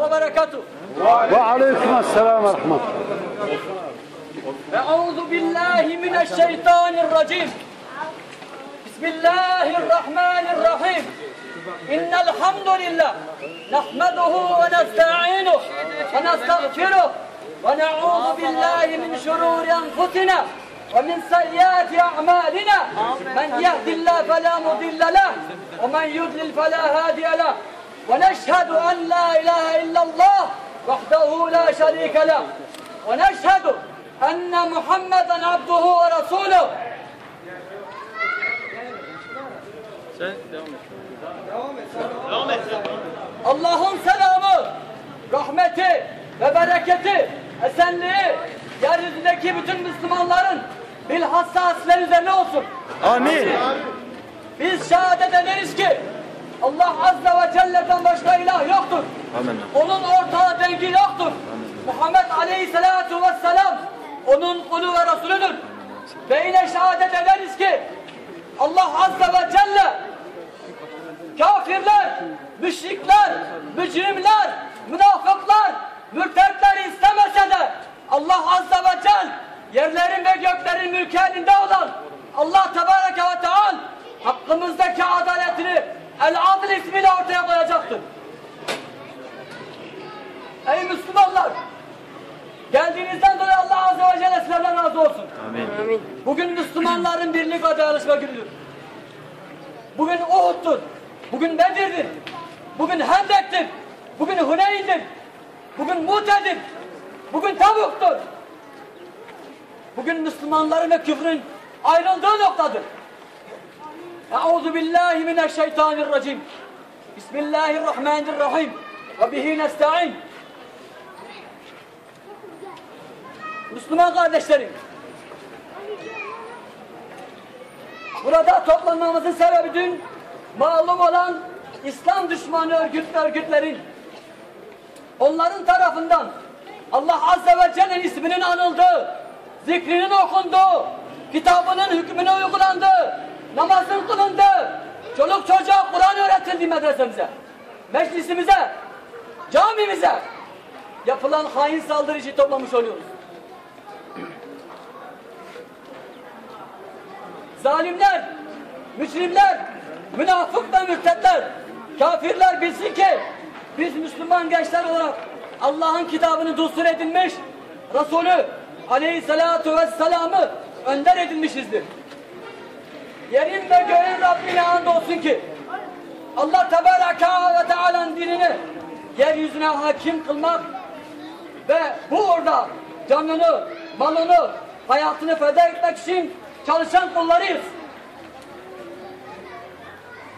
وبركاته. وعليكم السلام ورحمة الله. أعوذ بالله من الشيطان الرجيم. بسم الله الرحمن الرحيم. إن الحمد لله نحمده ونستعينه ونستغفره ونعوذ بالله من شرور أنفسنا ومن سيئات أعمالنا. من يهد الله فلا مضل له ومن يضلل فلا هادي له. ونشهد أن لا إله إلا الله وحده لا شريك له. ونشهد أن محمدا عبده ورسوله. Allah'ın selamı, rahmeti ve bereketi, esenliği yeryüzündeki bütün Müslümanların bilhassa aslen üzerine olsun. Amin. Biz şehadet ederiz ki Allah Azze ve Celle'den başka ilah yoktur. Amin. Onun ortağı dengi yoktur. Muhammed Aleyhisselatu Vesselam onun kulu ve Resulüdür. Ve yine şehadet ederiz ki Allah Azze ve Celle kafirler, müşrikler, mücrimler, münafıklar, mürtetler istemese de Allah Azze ve Celle yerlerin ve göklerin mülkü elinde olan Allah Tebareke ve Teala hakkımızdaki adaletini El Adil ismiyle ortaya koyacaktır. Ey Müslümanlar! Geldiğinizden dolayı Allah Azze ve Celle sizlerden razı olsun. Amin. Bugün Müslümanların birlik ve dayanışma günüdür. Bugün Uhud'dur. Bugün Bedir'dir. Bugün Hendek'tir. Bugün Huneyn'dir. Bugün Mute'dir. Bugün Tabuk'tur. Bugün Müslümanların ve küfrün ayrıldığı noktadır. Euzu billahi mineşşeytanirracim. Bismillahirrahmanirrahim. Ve bihi nesta'in. Müslüman kardeşlerim, Burada toplanmamızın sebebi dün malum olan İslam düşmanı örgüt örgütlerin onların tarafından Allah Azze ve Celle'nin isminin anıldığı, zikrinin okunduğu, kitabının hükmüne uygulandığı, namazın kılındığı, çoluk çocuğa Kur'an öğretildiği medresemize, meclisimize, camimize yapılan hain saldırı için toplamış oluyoruz. zalimler, mücrimler, münafık ve mürtetler, kafirler bilsin ki biz Müslüman gençler olarak Allah'ın kitabını dustur edilmiş, Resulü aleyhissalatu vesselam'ı önder edilmişizdir. Yerin ve göğün Rabbine andolsun ki Allah Tebaraka ve Teala'nın dinini yeryüzüne hakim kılmak ve bu orada canını, malını, hayatını feda etmek için çalışan kullarıyız.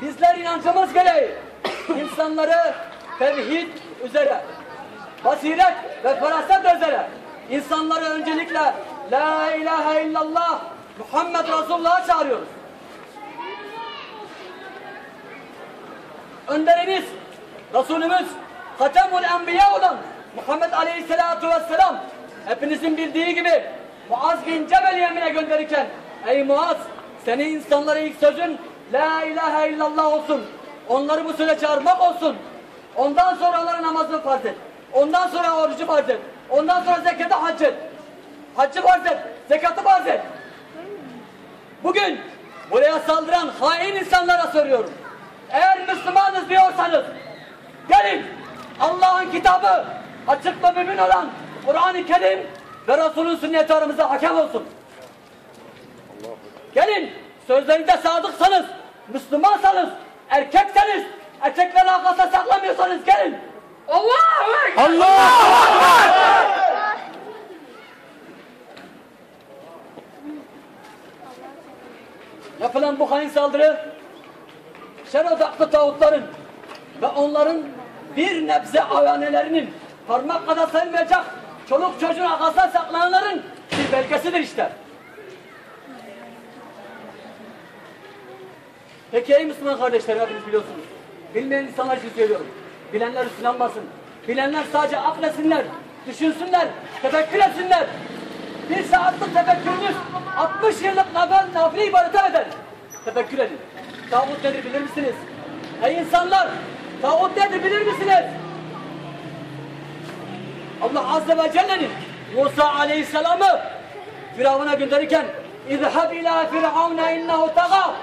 Bizler inancımız gereği insanları tevhid üzere, basiret ve feraset üzere insanları öncelikle La ilahe illallah Muhammed Resulullah'a çağırıyoruz. Önderimiz, Resulümüz, Hatemul Enbiya olan Muhammed Aleyhisselatu Vesselam hepinizin bildiği gibi Muaz bin Cebel Yemen'e gönderirken Ey Muaz senin insanlara ilk sözün La ilahe illallah olsun. Onları bu söze çağırmak olsun. Ondan sonra onlara namazını farz et. Ondan sonra orucu farz et. Ondan sonra zekatı hac et. Haccı farz et. Zekatı farz et. Bugün buraya saldıran hain insanlara soruyorum. Eğer Müslümanız diyorsanız gelin Allah'ın kitabı açık ve mümin olan Kur'an-ı Kerim ve Resul'ün sünneti aramızda hakem olsun. Gelin sözlerinde sadıksanız, Müslümansanız, erkekseniz, erkeklerin arkasına saklamıyorsanız gelin. Allahu Ekber! Allah! Yapılan bu hain saldırı şer odaklı tağutların ve onların bir nebze avanelerinin parmak kadar sayılmayacak çoluk çocuğun arkasına saklananların bir belgesidir işte. Peki ey Müslüman kardeşler hepiniz biliyorsunuz. Bilmeyen insanlar için söylüyorum. Bilenler üstlenmasın. Bilenler sadece aklesinler, düşünsünler, tefekkür etsinler. Bir saatlik tefekkürünüz 60 yıllık nafile ibadete bedel. Tefekkür edin. Tağut nedir bilir misiniz? Ey insanlar! Tağut nedir bilir misiniz? Allah Azze ve Celle'nin Musa Aleyhisselam'ı Firavun'a gönderirken İzhab ila firavne innehu tağa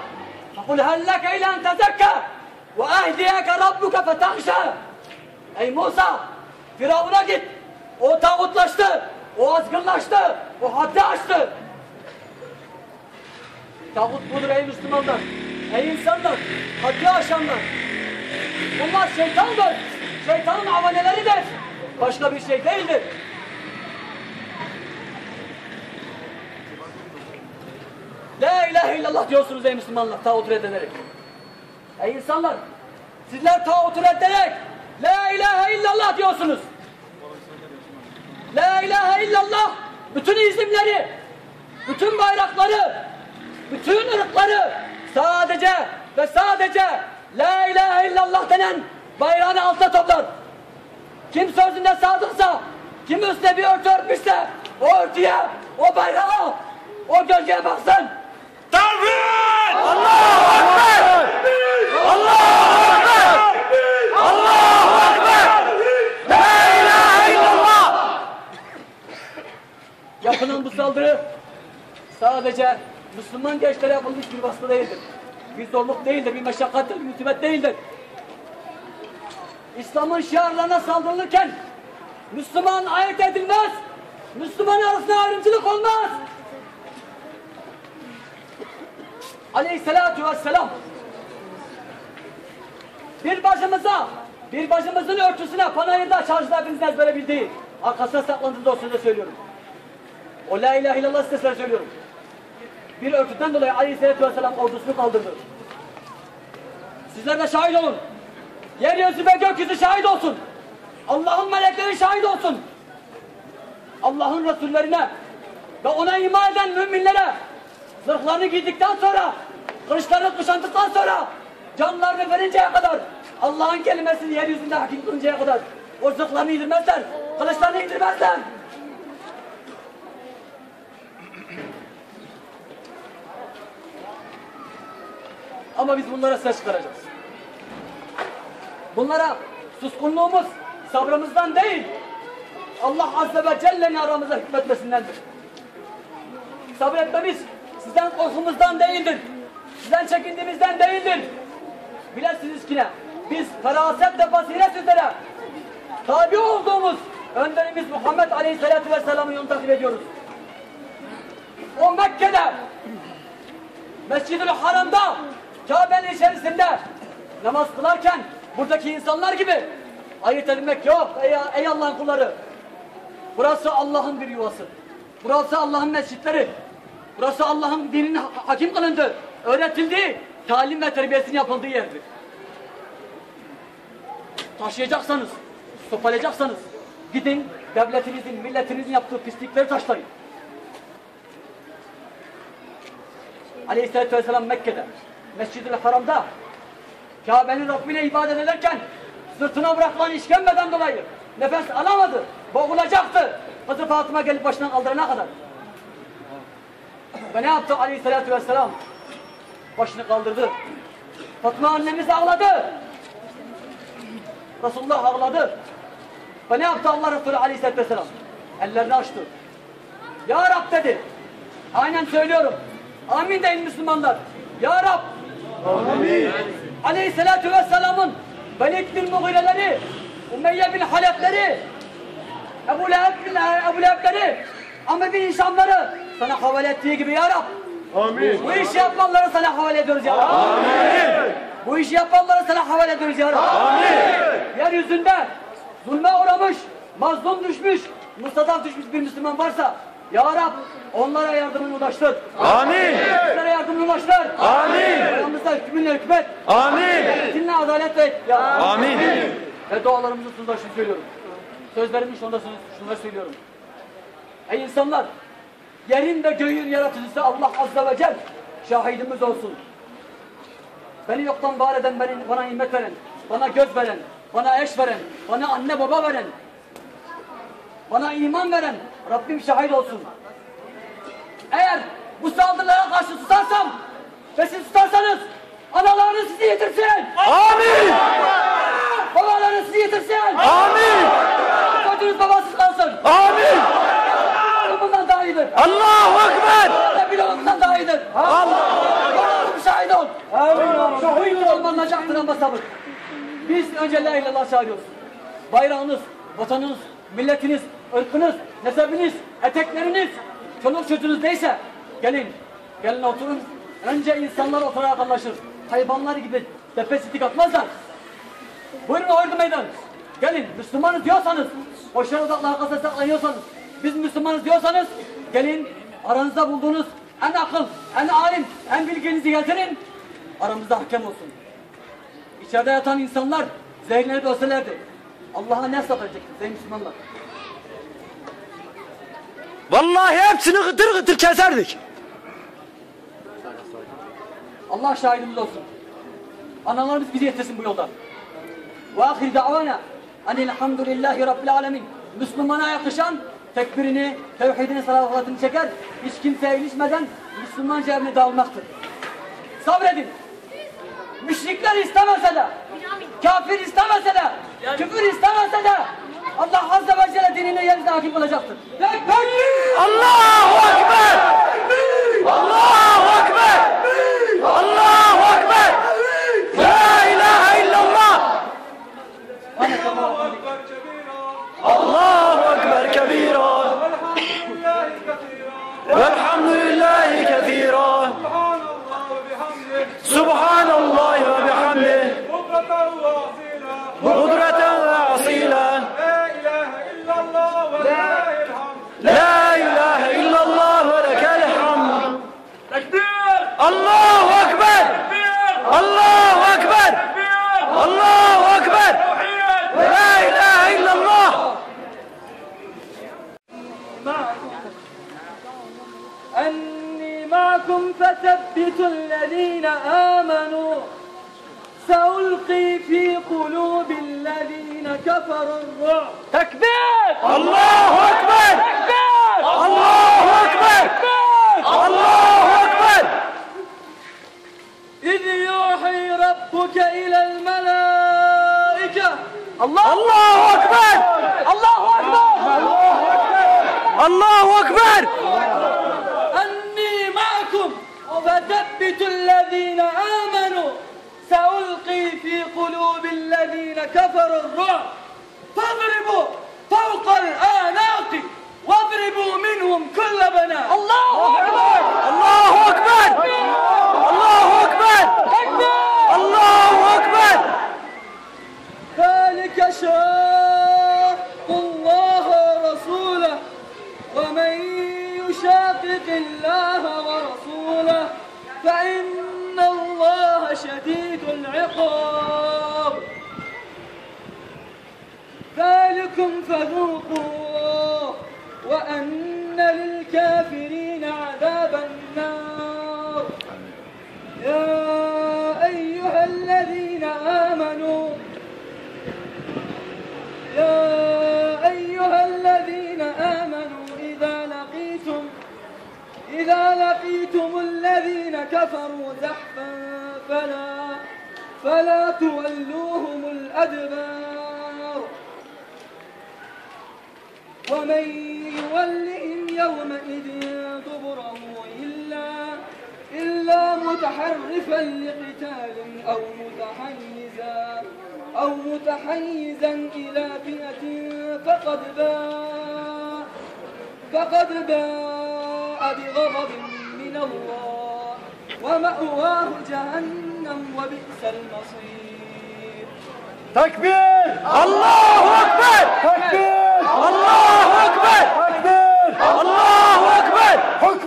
Fakul helleke ilen tezekka Ve ehdiyeke rabbuke fetahşa Ey Musa! Firavun'a git! O tağutlaştı! O azgınlaştı! O haddi açtı! Tağut budur ey Müslümanlar! Ey insanlar! Haddi aşanlar! Bunlar şeytandır! Şeytanın avaneleridir! Başka bir şey değildir! La ilahe illallah diyorsunuz ey Müslümanlar tağut reddederek. Ey insanlar! Sizler tağutu reddederek La ilahe illallah diyorsunuz. La ilahe illallah bütün isimleri, bütün bayrakları, bütün ırkları sadece ve sadece La ilahe illallah denen bayrağını alta toplar. Kim sözünde sadıksa, kim üstüne bir örtü örtmüşse o örtüye, o bayrağa, o gölgeye baksın. Takbir! Allahu Ekber! Allahu Ekber! Allahu Ekber! La ilahe illallah! Yapılan bu saldırı sadece Müslüman gençlere yapılmış bir baskı değildir. Bir zorluk değildir, bir meşakkattir, bir musibet değildir. İslam'ın şiarlarına saldırılırken Müslüman ayet edilmez. Müslüman arasında ayrımcılık olmaz. Aleyhisselatu vesselam bir bacımıza, bir bacımızın örtüsüne panayırda şarjda hepinizin ezbere bildiği arkasına saklandığında o söylüyorum. O la ilahe illallah sesleri söylüyorum. Bir örtüden dolayı aleyhissalatü vesselam ordusunu kaldırdı. Sizler de şahit olun. Yeryüzü ve gökyüzü şahit olsun. Allah'ın melekleri şahit olsun. Allah'ın Resullerine ve ona iman eden müminlere zırhlarını giydikten sonra, kılıçlarını kuşandıktan sonra, canlarını verinceye kadar, Allah'ın kelimesini yeryüzünde hakim kılıncaya kadar o zırhlarını indirmezler, kılıçlarını indirmezler. Ama biz bunlara ses çıkaracağız. Bunlara suskunluğumuz sabrımızdan değil, Allah Azze ve Celle'nin aramıza hükmetmesindendir. Sabretmemiz sizden korkumuzdan değildir. Sizden çekindiğimizden değildir. Bilesiniz ki ne? Biz feraset ve basiret üzere tabi olduğumuz önderimiz Muhammed Aleyhisselatü Vesselam'ın yolunu takip ediyoruz. O Mekke'de Mescid-i Haram'da Kabe'nin içerisinde namaz kılarken buradaki insanlar gibi ayırt edilmek yok ey, ey Allah'ın kulları. Burası Allah'ın bir yuvası. Burası Allah'ın mescitleri. Burası Allah'ın dininin ha- hakim kılındığı, öğretildiği, talim ve terbiyesinin yapıldığı yerdir. Taşıyacaksanız, sopalayacaksanız gidin devletinizin, milletinizin yaptığı pislikleri taşlayın. Aleyhisselatü Vesselam Mekke'de, Mescid-i Haram'da Kabe'nin Rabbine ibadet ederken sırtına bırakılan işkembeden dolayı nefes alamadı, boğulacaktı. Hazreti Fatıma gelip başından kaldırana kadar. Ve ne yaptı Aleyhisselatü Vesselam? Başını kaldırdı. Fatma annemiz ağladı. Resulullah ağladı. Ve ne yaptı Allah Resulü Aleyhisselatü Vesselam? Ellerini açtı. Ya Rab dedi. Aynen söylüyorum. Amin deyin Müslümanlar. Ya Rab. Amin. Aleyhisselatü Vesselam'ın Velid bin Mughireleri, Umeyye bin Halepleri, Ebu Leheb bin Ebu Leheb'leri, Amr bin Hişamları sana havale ettiği gibi ya Rab. Amin. Bu işi yapanları sana havale ediyoruz ya Rab. Amin. Bu işi yapanları sana havale ediyoruz ya Rab. Amin. Yeryüzünde zulme uğramış, mazlum düşmüş, mustadaf düşmüş bir Müslüman varsa ya Rab onlara yardımını ulaştır. Amin! Onlara yardımını ulaştır. Amin! Aramızda hükmünle hükmet. Amin! Dinle adalet et. Ya. Amin! Ve dualarımızın sonunda şunu söylüyorum. Sözlerimin sonunda şunları söylüyorum. Ey insanlar! Yerin ve göğün yaratıcısı Allah Azze ve Celle şahidimiz olsun. Beni yoktan var eden, beni, bana nimet veren, bana göz veren, bana eş veren, bana anne baba veren, bana iman veren Rabbim şahit olsun. Eğer bu saldırılara karşı susarsam ve siz susarsanız analarınız sizi yitirsin. Amin! Babalarınız sizi yitirsin. Amin! Çocuğunuz babasız kalsın. Allahu Ekber. Ve bir olmaktan daha iyidir. Allah'ım şahit ol. Bu yıl olmanacaktır ama sabır. Biz önce la ilallah çağırıyoruz. Bayrağınız, vatanınız, milletiniz, ırkınız, nesebiniz, etekleriniz, çoluk çocuğunuz neyse gelin, gelin oturun. Önce insanlar oturarak anlaşır. Hayvanlar gibi tepesitik atmazlar. Buyurun ordu meydan. Gelin Müslümanız diyorsanız, boşver odaklı arkasına saklanıyorsanız, biz Müslümanız diyorsanız, gelin aranızda bulduğunuz en akıl, en alim, en bilginizi getirin. Aramızda hakem olsun. İçeride yatan insanlar zehirlenip ölselerdi. Allah'a ne satacaktı ey Müslümanlar? Vallahi hepsini gıtır gıtır keserdik. Allah şahidimiz olsun. Analarımız bizi yetişsin bu yolda. Ve ahir da'vana enelhamdülillahi rabbil alemin. Müslümana yakışan tekbirini, tevhidini, salavatını çeker. Hiç kimseye ilişmeden Müslümanca evine dağılmaktır. Sabredin. Müşrikler istemese de, kafir istemese de, küfür istemese de Allah Azze ve Celle dinine yeryüzüne hakim olacaktır. Tekbir! Allahu Ekber. Allahu Ekber. Allahu Ekber. La ilahe illallah. Allahu Ekber kebira. Velhamdülillahi kethira. Subhanallah ve bihamdih. Kudreten الله أكبر! الله أكبر! لا إله إلا الله! أني معكم فثبتوا الذين آمنوا. سألقي في قلوب الذين كفروا الرعب. تكبير! الله الله الله أكبر. الله أكبر. الله أكبر. أني معكم فثبتوا الذين آمنوا. سألقي في قلوب الذين كفروا الرعب فاضربوا فوق الآناق. للكافرين عذاب النار. يا أيها الذين آمنوا يا أيها الذين آمنوا إذا لقيتم إذا لقيتم الذين كفروا زحفا فلا فلا تولوهم الأدبار. ومن يولهم يومئذ دبره إلا إلا متحرفا لقتال أو متحيزا أو متحيزا إلى فئة فقد باء فقد باء بغضب من الله ومأواه جهنم وبئس المصير Tekbir. Allahu Ekber. Tekbir. Allahu Ekber.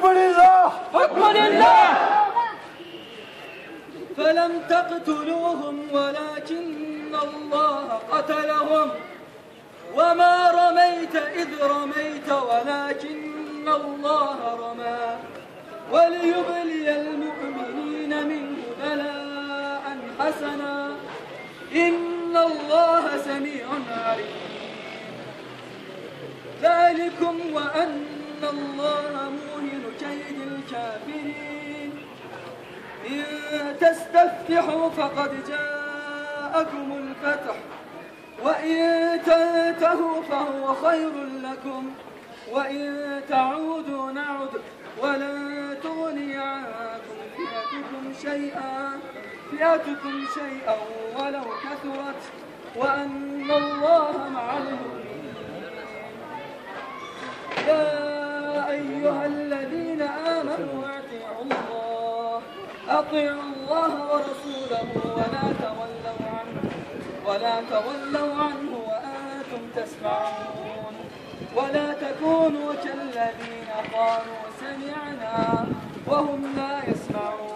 Ekber. Hükmünillah. حكم لله فلم تقتلوهم ولكن الله قتلهم وما رميت إذ رميت ولكن الله رمى وليبلي المؤمنين منه بلاء حسنا إن الله سميع عليم ذلكم وأن الله موهن كيد الكافرين. إن تستفتحوا فقد جاءكم الفتح وإن تنتهوا فهو خير لكم وإن تعودوا نعد ولن تغني عنكم فئتكم شيئا فئتكم شيئا ولو كثرت وأن الله مع المؤمنين. أيها الذين آمنوا أطيعوا الله. أطيعوا الله ورسوله ولا تولوا عنه ولا تولوا عنه وأنتم تسمعون. ولا تكونوا كالذين قالوا سمعنا وهم لا يسمعون.